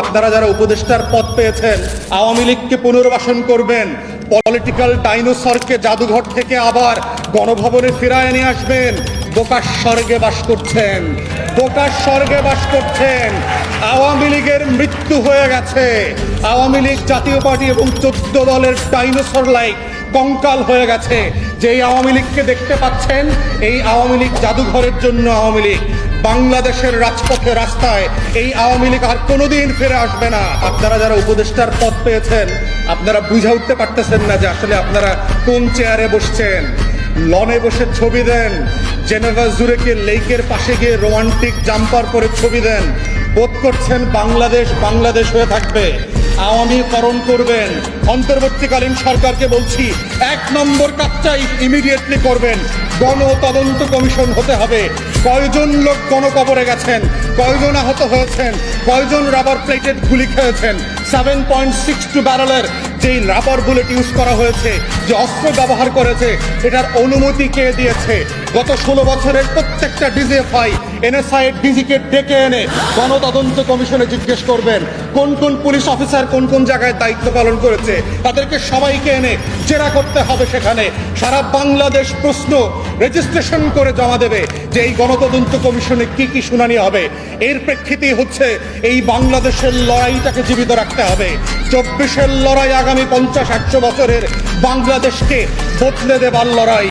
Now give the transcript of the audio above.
আপনারা যারা উপদেষ্টার পদ পেয়েছেন, আওয়ামী লীগকে পুনর্বাসন করবেন। পলিটিক্যাল ডাইনোসরকে জাদুঘর থেকে আবার গণভবনে ফিরায় নিয়ে আসবেন। বোকার স্বর্গে বাস করছেন, বোকার স্বর্গে বাস করছেন। আওয়ামী লীগের মৃত্যু হয়ে গেছে। আওয়ামী লীগ জাতীয় পার্টি এবং চোদ্দ দলের ডাইনোসর লাইক কঙ্কাল হয়ে গেছে। যে আওয়ামী লীগকে দেখতে পাচ্ছেন, এই আওয়ামী লীগ জাদুঘরের জন্য আওয়ামী লীগ। বাংলাদেশের রাজপথে রাস্তায় এই আওয়ামী লীগ আর কোনোদিন ফিরে আসবে না। আপনারা যারা উপদেষ্টার পদ পেয়েছেন, আপনারা বুঝে উঠতে পারতেছেন না যে আসলে আপনারা কোন চেয়ারে বসছেন। লনে বসে ছবি দেন, জেনেভা জুরেকে লেকের পাশে গিয়ে রোমান্টিক জাম্পার পরে ছবি দেন। বোধ করছেন বাংলাদেশ বাংলাদেশ হয়ে থাকবে। আওয়ামীকরণ করবেন। অন্তর্বর্তীকালীন সরকারকে বলছি, এক নম্বর কাজটাই ইমিডিয়েটলি করবেন। গণ তদন্ত কমিশন হতে হবে। কয়জন লোক গণকবরে গেছেন? কয়জন আহত হয়েছেন? কয়জন রাবার প্লেটেড গুলি খেয়েছেন? সেভেন পয়েন্ট সিক্স টু ব্যারেলের যেই রাবার বুলেট ইউজ করা হয়েছে, যে অস্ত্র ব্যবহার করেছে, এটার অনুমতি কে দিয়েছে? গত ষোলো বছরের প্রত্যেকটা ডিজিএফআই এনএসআই ডিজিকে ডেকে এনে গণতদন্ত কমিশনে জিজ্ঞেস করবেন, কোন কোন পুলিশ অফিসার কোন কোন জায়গায় দায়িত্ব পালন করেছে? তাদেরকে সবাইকে এনে জেরা করতে হবে সেখানে। সারা বাংলাদেশ প্রশ্ন রেজিস্ট্রেশন করে জমা দেবে যে এই গণতদন্ত কমিশনে কি কি শুনানি হবে। এর প্রেক্ষিতে হচ্ছে এই বাংলাদেশের লড়াইটাকে জীবিত রাখতে হবে। চব্বিশের লড়াই আগামী পঞ্চাশ, একশো বছরের বাংলাদেশকে বদলে দেবার লড়াই।